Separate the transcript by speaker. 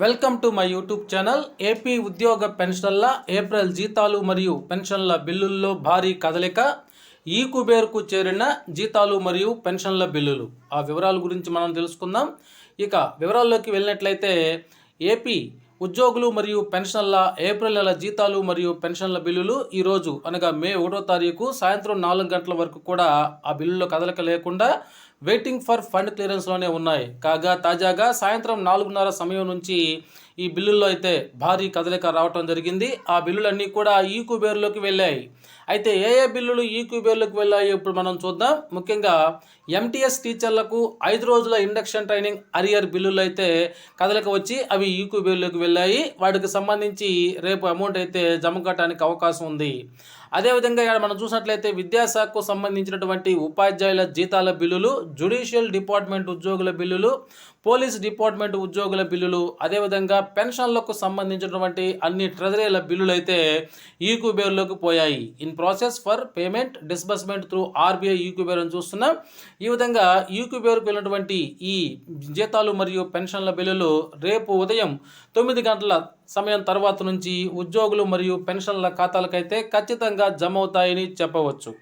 Speaker 1: Welcome to my YouTube channel. AP ఉద్యోగ పెన్షన్ల April జీతాలు మరియు పెన్షన్ల బిల్లుల్లో భారీ కదలిక. ఈ కుబేర్కు చేరిన జీతాలు మరియు పెన్షన్ల బిల్లులు. ఆ వివరాల గురించి మనం తెలుసుకుందాం. ఇక వివరాల్లోకి వెళ్ళినట్లయితే ఏపీ ఉద్యోగులు మరియు పెన్షన్ల ఏప్రిల్ నెల జీతాలు మరియు పెన్షన్ల బిల్లులు ఈరోజు అనగా మే ఒకటో తారీఖు సాయంత్రం నాలుగు గంటల వరకు కూడా ఆ బిల్లులో కదలిక లేకుండా వెయిటింగ్ ఫర్ ఫండ్ క్లియరెన్స్లోనే ఉన్నాయి. కాగా తాజాగా సాయంత్రం నాలుగున్నర సమయం నుంచి ఈ బిల్లుల్లో అయితే భారీ కదలిక రావటం జరిగింది. ఆ బిల్లులన్నీ కూడా ఈ కుబేర్లోకి వెళ్ళాయి. అయితే ఏ ఏ బిల్లులు ఈ కుబేర్లోకి వెళ్ళాయి ఇప్పుడు మనం చూద్దాం. ముఖ్యంగా ఎంటీఎస్ టీచర్లకు ఐదు రోజుల ఇండక్షన్ ట్రైనింగ్ అరియర్ బిల్లులు అయితే కదలిక వచ్చి అవి ఈ కుబేర్లోకి వెళ్ళాయి. వాటికి సంబంధించి రేపు అమౌంట్ అయితే జమ కట్టడానికి అవకాశం ఉంది. అదేవిధంగా ఇక్కడ మనం చూసినట్లయితే విద్యాశాఖకు సంబంధించినటువంటి ఉపాధ్యాయుల జీతాల బిల్లులు జుడిషియల్ డిపార్ట్మెంట్ ఉద్యోగుల బిల్లులు పోలీస్ డిపార్ట్మెంట్ ఉద్యోగుల బిల్లులు అదేవిధంగా పెన్షన్లకు సంబంధించినటువంటి అన్ని ట్రెజరీల బిల్లులు అయితే ఈ కుబేర్లోకి పోయాయి in process for payment disbursement through RBI e Kuber అని చూస్తున్నాం. ఈ విధంగా ఈ కుబేర్కు వెళ్ళినటువంటి ఈ జీతాలు మరియు పెన్షన్ల బిల్లులు రేపు ఉదయం తొమ్మిది గంటల సమయం తర్వాత నుంచి ఉద్యోగులు మరియు పెన్షన్ల ఖాతాలకైతే ఖచ్చితంగా జమ అవుతాయని చెప్పవచ్చు.